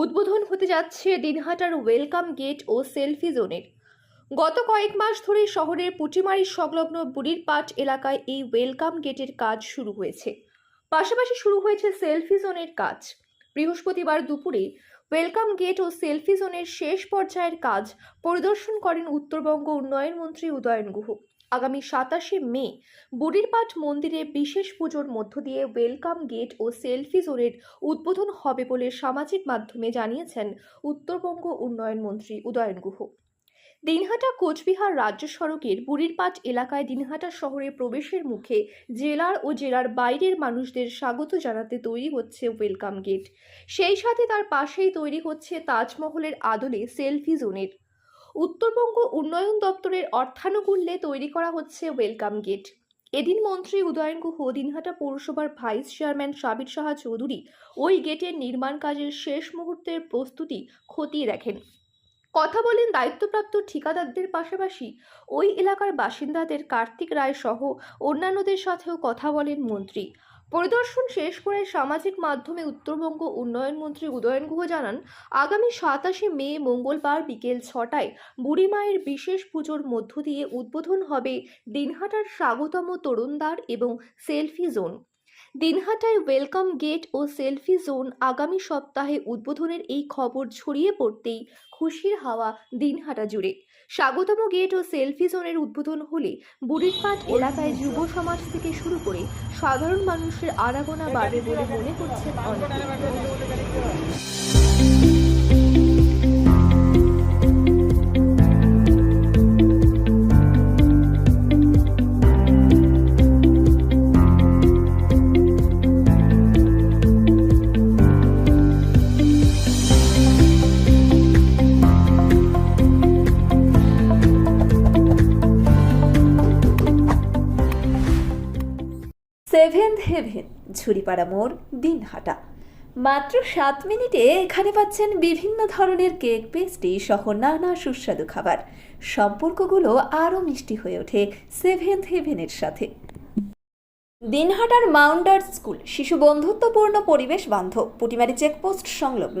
উদ্বোধন হতে যাচ্ছে দিনহাটার ওয়েলকাম গেট ও সেলফি জোনের। গত কয়েক মাস ধরে শহরের পুটিমারি সংলগ্ন বুড়িরপাট এলাকায় এই ওয়েলকাম গেটের কাজ শুরু হয়েছে। পাশাপাশি শুরু হয়েছে সেলফি জোনের কাজ। বৃহস্পতিবার দুপুরে ওয়েলকাম গেট ও সেলফি জোনের শেষ পর্যায়ের কাজ পরিদর্শন করেন উত্তরবঙ্গ উন্নয়ন মন্ত্রী উদয়ন গুহ। আগামী সাতাশে মে বুড়িরপাট মন্দিরে বিশেষ পুজোর মধ্য দিয়ে ওয়েলকাম গেট ও সেলফি জোনের উদ্বোধন হবে বলে সামাজিক মাধ্যমে জানিয়েছেন উত্তরবঙ্গ উন্নয়ন মন্ত্রী উদয়ন গুহ। দিনহাটা কোচবিহার রাজ্য সড়কের বুড়িরপাট এলাকায় দিনহাটা শহরে প্রবেশের মুখে জেলার ও জেলার বাইরের মানুষদের স্বাগত জানাতে তৈরি হচ্ছে ওয়েলকাম গেট। সেই সাথে তার পাশেই তৈরি হচ্ছে তাজমহলের আদলে সেলফি জোনের। উত্তরবঙ্গ উন্নয়ন দপ্তরের অর্থানুকূল্যে তৈরি করা হচ্ছে ওয়েলকাম গেট। এদিন মন্ত্রী উদয়ন গুহ দিনহাটা পৌরসভার ভাইস চেয়ারম্যান সাবির সাহা চৌধুরী ওই গেটের নির্মাণ কাজের শেষ মুহূর্তের প্রস্তুতি খতিয়ে দেখেন। কথা বলেন দায়িত্বপ্রাপ্ত ঠিকাদারদের পাশাপাশি ওই এলাকার বাসিন্দাদের কার্তিক রায় সহ অন্যান্যদের সাথেও কথা বলেন মন্ত্রী। পরিদর্শন শেষ করে সামাজিক মাধ্যমে উত্তরবঙ্গ উন্নয়ন মন্ত্রী উদয়ন গুহ জানান, আগামী সাতাশে মে, মঙ্গলবার বিকেল ছটায় বুড়িমায়ের বিশেষ পুজোর মধ্য দিয়ে উদ্বোধন হবে দিনহাটার স্বাগতম তরুণদার এবং সেলফি জোন। দিনহাটায় ওয়েলকাম গেট ও সেলফি জোন আগামী সপ্তাহে উদ্বোধনের এই খবর ছড়িয়ে পড়তেই খুশির হাওয়া দিনহাটা জুড়ে। স্বাগতম গেট ও সেলফি জোনের উদ্বোধন হলে বুড়িরপাট এলাকায় যুব সমাজ থেকে শুরু করে সাধারণ মানুষের আনাগোনা বাড়বে বলে মনে করছেন অনেকে। সেভেন্থ হেভেন, ঝুড়িপাড়া মোড়, দিনহাটা। মাত্র সাত মিনিটে এখানে পাচ্ছেন বিভিন্ন ধরনের কেক পেস্ট্রি সহ নানা সুস্বাদু খাবার। সম্পর্কগুলো আরও মিষ্টি হয়ে ওঠে সেভেন্থ হেভেনের সাথে। দিনহাটার মাউন্টার স্কুল, শিশু বন্ধুত্বপূর্ণ পরিবেশ বান্ধব, পুটিমারি চেকপোস্ট সংলগ্ন।